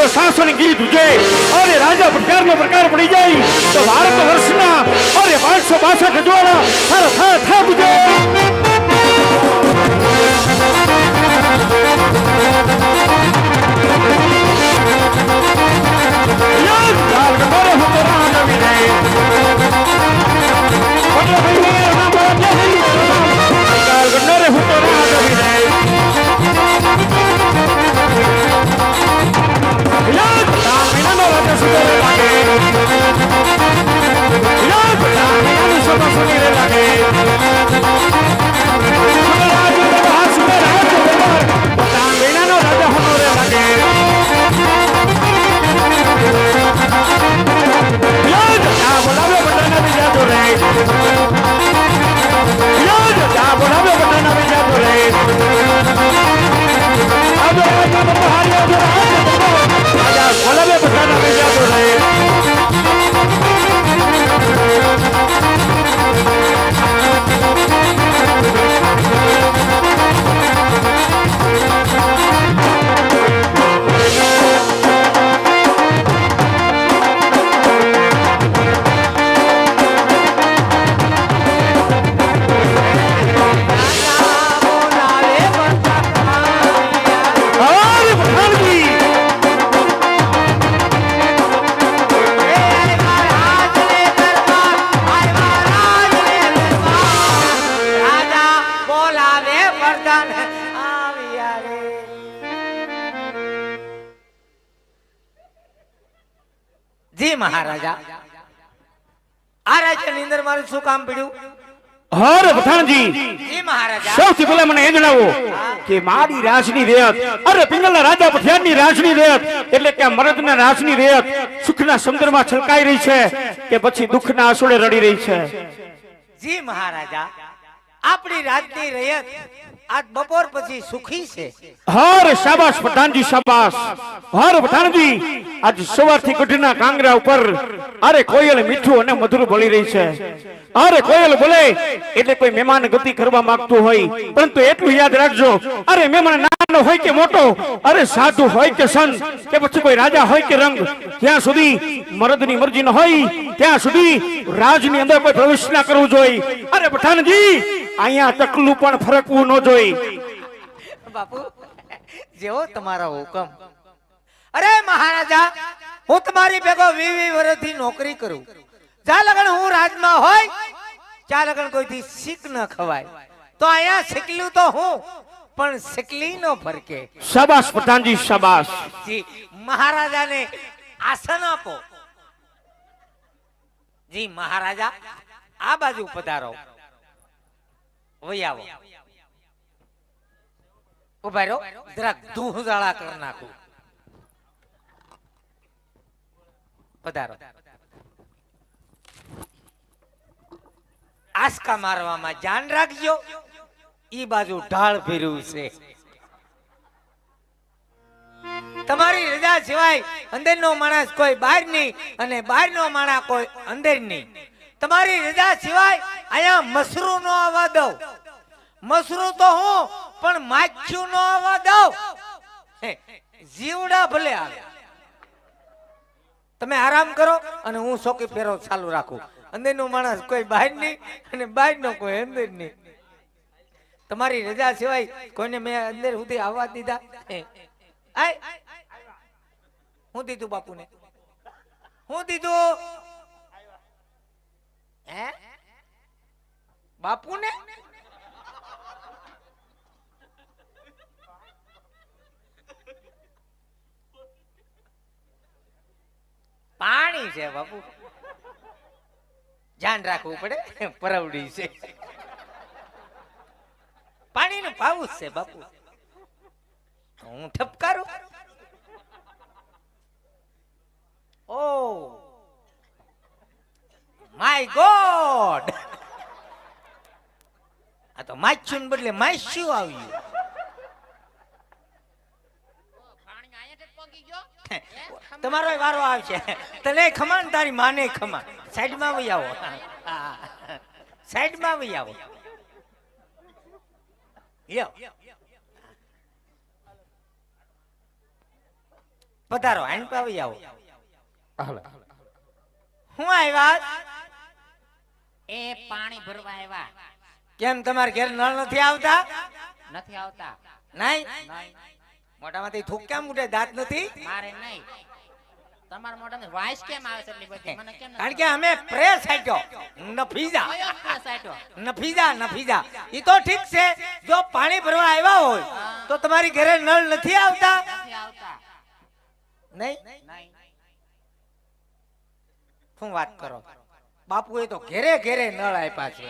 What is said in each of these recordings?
તો સાસણ ગીત ઉજે અરે રાજા પ્રકારનો પ્રકાર પડી જાય. તો ભારત વર્ષના અરે પાંચસો બાસઠ જોડા થારા થા થા બુજે જી મહારાજા. આ રાજ્યની અંદર મારું શું કામ પડ્યું? હારે પઠાણજી જી મહારાજા. સૌથી પહેલા મને એ જણાવો કે મારી રાજની રેત અરે પિંગલના રાજા પઠિયારની રાજની રેત એટલે કે મરદના રાજની રેત સુખના સમુદ્રમાં છલકાઈ રહી છે કે પછી દુઃખના આંસુડે રડી રહી છે. જી મહારાજા આપણી રાજની રયત આજ બપોર પછી સુખી છે. હર શાબાશ પઠાણજી શાબાશ. હર પઠાણજી આજ સવારથી ગઢના કાંગરા ઉપર અરે કોયલ મીઠું અને મધુર બોલી રહી છે. અરે કોયલ બોલે, એટલે કોઈ મહેમાન ગતિ કરવા માંગતું હોય, પરંતુ એટલું યાદ રાખજો, અરે મહેમાન નાનો હોય કે મોટો, અરે સાધુ હોય કે સંત, કે પછી કોઈ રાજા હોય કે રંગ, ત્યાં સુધી મરદની મરજી ન હોય, ત્યાં સુધી રાજની અંદર કોઈ પ્રવેશ ના કરવું જોઈએ. અરે પઠાણજી અહીંયા તકલું પણ ફરકવું ન જોઈ. બાપુ જેવો તમારો હુકમ. અરે મહારાજા હું તમારી ભેગો વી વી વર્ષથી નોકરી કરું. જા લગન હું રાજમાં હોય ચા લગન કોઈથી શીખ ન ખવાય. તો અહીંયા શીખલું તો હું પણ શીખલી નો ફરકે. શાબાશ પઠાણજી શાબાશ. જી મહારાજાને આસન આપો. જી મહારાજા આ બાજુ પધારો. વહી આવો. ઊભા રહો. જરાક ધૂળઝાળા કરી નાખું. પધારો. આસકા મારવામાં જાન રાખજો. ઈ બાજુ ઢાળ ફેર્યું છે. તમારી રજા સિવાય અંદરનો માણસ કોઈ બહાર નહીં અને બહારનો માણસ કોઈ અંદર નહીં. તમારી રજા સિવાય અહીંયા મસરૂ નો આવવા દઉં. મસરૂ તો હું, પણ માખ્યું નો આવવા દઉં. જીવડા ભલે આવે. તમે આરામ કરો અને હું ચોકી ફેરો ચાલુ રાખું. અંદરનો માણસ કોઈ બહાર નહીં અને બહારનો કોઈ અંદર નહીં. તમારી રજા સિવાય કોઈને મેં અંદર સુધી આવવા દીધા. હું દીધું બાપુને. હું દીધું. હે? બાપુને? પાણી છે, બાપુ. ધ્યાન રાખવું પડે, પરવડી છે. પાણીનું ભાવું જ છે, બાપુ. હું ઠપકારું? ઓ માય ગોડ આ તો માચ્યું ને બદલે માસ્યું આવ્યું તમારો વારો આવશે. તને ખમાન તારી માને ખમા સાઈડમાં વહી આવો. સાઈડમાં વહી આવો. પધારો આઈન પાવી આવો. હું આવ્યા? એ પાણી ભરવા આવ્યા. કેમ તમારે ઘેર નળ નથી આવતા? નથી આવતા. નહીં? મોટામાંથી થૂક કેમ ઉઠે દાંત નથી? મારે નહીં. તમારા મોઢામાં વાઇસ કેમ આવે છે એટલી બધી? મને કેમ કારણ કે અમે પ્રેસ હાટ્યો નફીજા. નફીજા નફીજા. ઈ તો ઠીક છે. જો પાણી ભરવા આવ્યા હોય તો તમારી ઘરે નળ નથી આવતા? નહીં. શું વાત કરો? બાપુએ તો ઘેરે ઘેરે નળ આપ્યા છે.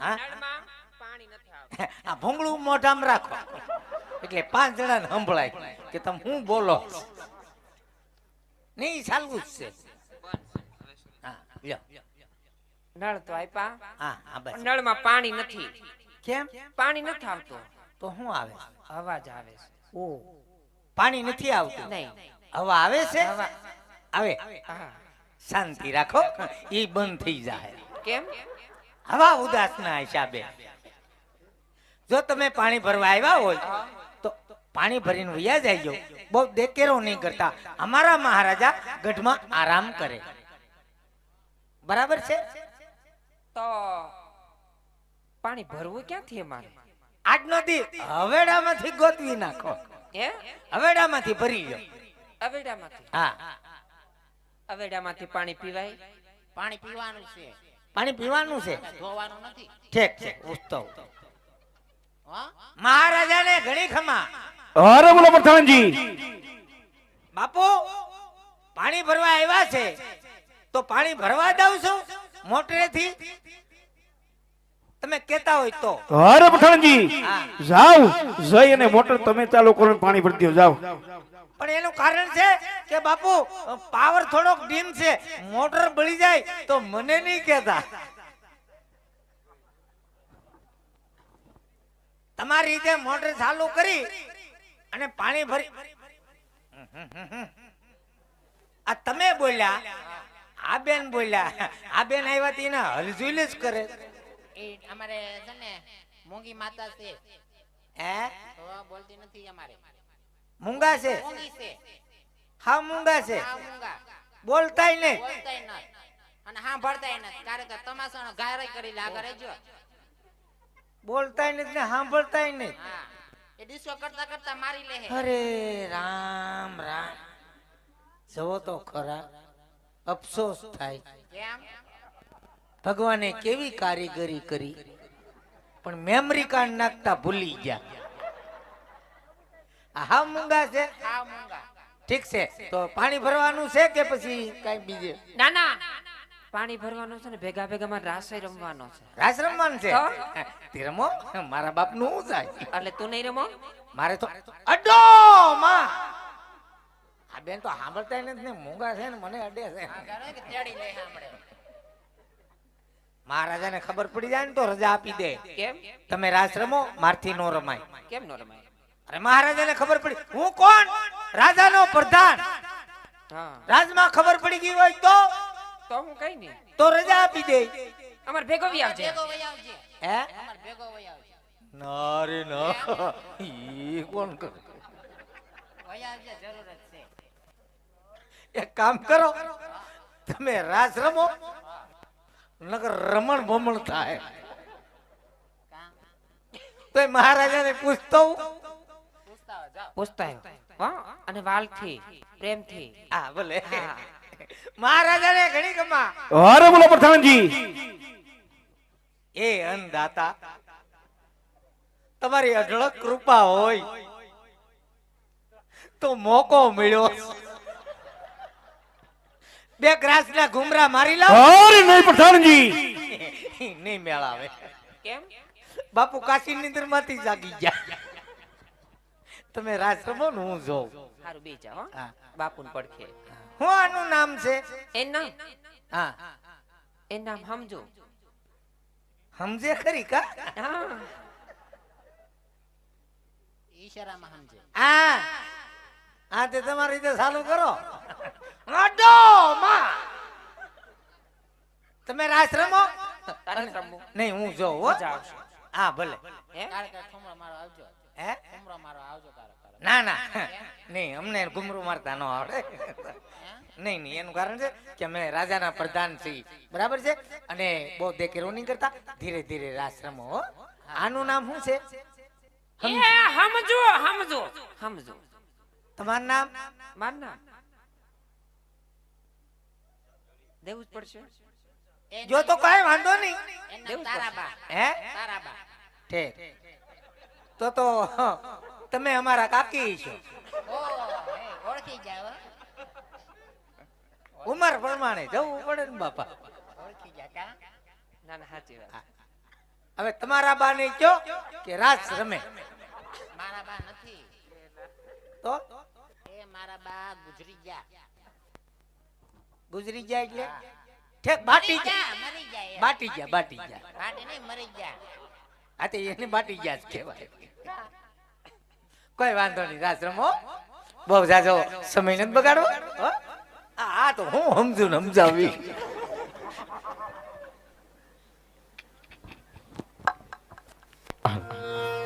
હા? આ ભૂંગળું મોઢામાં રાખો. એટલે પાંચ જણા સંભળાય કે તમે શું બોલો? નહીં ચાલવું જ છે. હા લ્યો. નળ તો આપ્યા. હા હા બસ. નળમાં પાણી નથી. કેમ? પાણી નથી આવતું. તો શું આવે અવાજ આવે છે. ઓ. પાણી નથી આવતું? નહીં. હવા આવે છે. આવે. હા. શાંતિ રાખો એ બંધ થઈ જાય. કેમ? હવા ઉદાસના હિસાબે. જો તમે પાણી ભરવા આવ્યા હોય તો પાણી ભરીને વયા જાયજો. બહુ દેકેરો નહીં કરતા. અમારા મહારાજા ગઢમાં આરામ કરે. બરાબર છે? તો પાણી ભરવું ક્યાંથી અમારે? આજનો દી હવેડામાંથી ગોતવી નાખો. હવેડામાંથી ભરી લો હવેડામાંથી? હા. અવેડામાંથી પાણી પીવાય? પાણી પીવાનું છે. પાણી પીવાનું છે? ધોવાનું નથી. ઠીક છે ઉસ્તો મહારાજાને ઘણી ખમા. અરે બોલો પ્રધાનજી બાપુ પાણી ભરવા આવ્યા છે. તો પાણી ભરવા દઉં છું મોટરેથી? તમે કેતા હોય તો. અરે પઠાણજી. જાઓ જઈ અને મોટર તમે ચાલુ કરો ને પાણી ભરી દો જાઓ. પણ એનું કારણ છે કે બાપુ પાવર થોડોક ડીમ છે મોટર બળી જાય તો મને નહીં કહેતા. તમારી રીતે મોટર ચાલુ કરી અને પાણી ભરી આ તમે બોલ્યા આ બેન બોલ્યા આ બેન આવ્યા તી ને હલઝુલ જ કરે. એ અમારે છે ને મોંઘી માતા છે. હે? બોલતી નથી અમારે. મૂંગા છે? હા મૂંગા છે. બોલતાય નહીં. અને હા ભરતાય નથી. કારણ કે તમાશાનો ગાયરાઈ કરી લાગે રહેજો બોલતાય નથી ને સાંભળતાય નહીં. એ ડિસ્કો કરતા કરતા મારી લે. અરે રામ રામ. જવો તો ખરા. અફસોસ થાય. કેમ? ભગવાને કેવી કારીગરી કરી? પણ મેમરી કાર્ડ નાખતા ભૂલી ગયા. હા મૂંગા છે? હા મૂંગા. ઠીક છે. તો પાણી ભરવાનું છે કે પછી કઈ બીજે? ના ના. પાણી ભરવાનું છે ને ભેગા ભેગા માં રાસ રમવાનો છે. રાસ રમવાનું છે? તે? રમો? મારા બાપનું શું થાય એટલે તું નહીં રમો? મારે તો અડો માં! આ બેન તો સાંભળતા નથી ને. મૂંગા છે ને મને અડે છે. હા મહારાજાને ખબર પડી જાય ને તો રજા આપી દે. કેમ? તમે રાસ રમો મારથી નો રમાય. કેમ નો રમાય? અરે મહારાજાને ખબર પડી. હું કોણ? રાજાનો પ્રધાન. રાજમાં ખબર પડી ગઈ હોય તો? તો હું કઈ નહીં. તો રજા આપી દે. અમાર ભેગો વી આવજે. ભેગો વી આવજે હે? અમાર ભેગો વી આવજે ના રે ના. ઈ કોણ કરે? વી આવજે જરૂર જ છે એક કામ કરો. તમે રાજ રમો નગર રમણ ભમણ થાય. કાં? તો મહારાજાને પૂછતો હું. પૂછતા અને વાલથી પ્રેમથી. આ બોલે. હા. મહારાજાને ઘણી ગમા. અરે બોલો પ્રધાનજી. એ અન્નદાતા તમારી અઢળક કૃપા હોય તો મોકો મળ્યો. બે ગ્રાસ ના ઘુમરા મારી લાવ. અરે નહીં પ્રધાનજી. નહીં મેળાવે. કેમ? બાપુ કાશી નિંદરમાંથી જાગી ગયા. તમે રાજ રમો ને હું જોઉં સારું બે જાઓ બાપુ હા. બાપુને પડખે. હું આનું નામ છે? એનું નામ? હા. એ નામ સમજો સમજે ખરી કા? હા. ઈશારામાં સમજે હા. હા તે તમારી રીતે ચાલુ કરો. અડો માં. તમે રાસ રમો નહીં હું જોઉં હો. હા ભલે. હે ઠુમરો મારો આવજો. હે? મારો આવજો ના ના. નહીં અમને ઘુમરું મારતા ન આવડે. નહીં નહીં એનું કારણ છે કે અમે રાજાના પ્રધાન છીએ. બરાબર છે? અને બહુ દેખેરો નહીં કરતા ધીરે ધીરે રાસ રમો હો. આનું નામ શું છે? સમજો સમજો સમજો તમારું નામ? માર નામ? દેવું જ પડશે. જો તો કઈ વાંધો નહીં. તારાબા હે? તારાબા ઠીક. તો તો તમે અમારા કાકી છો. ઓળખી જાવ હો. ઉંમર પ્રમાણે જવું પડે ને બાપા. ઓળખી જાતા ના ના સાચી વાત. હવે તમારા બા ને કયો કે રાજ રમે? મારા બા નથી. તો? એ મારા બા ગુજરી ગયા. ગુજરી જાય એટલે? ઠેક બાટી ગયા ગયા મરી ગયા બાટી ગયા બાટી ગયા બાટી નહીં મરી ગયા. આ તો એને માટી ગયા જ કહેવાય. કોઈ વાંધો નહીં સાસરમો બહુ જાજો સમય નથી બગાડો આ તો હું સમજુ ને સમજાવી. Ah.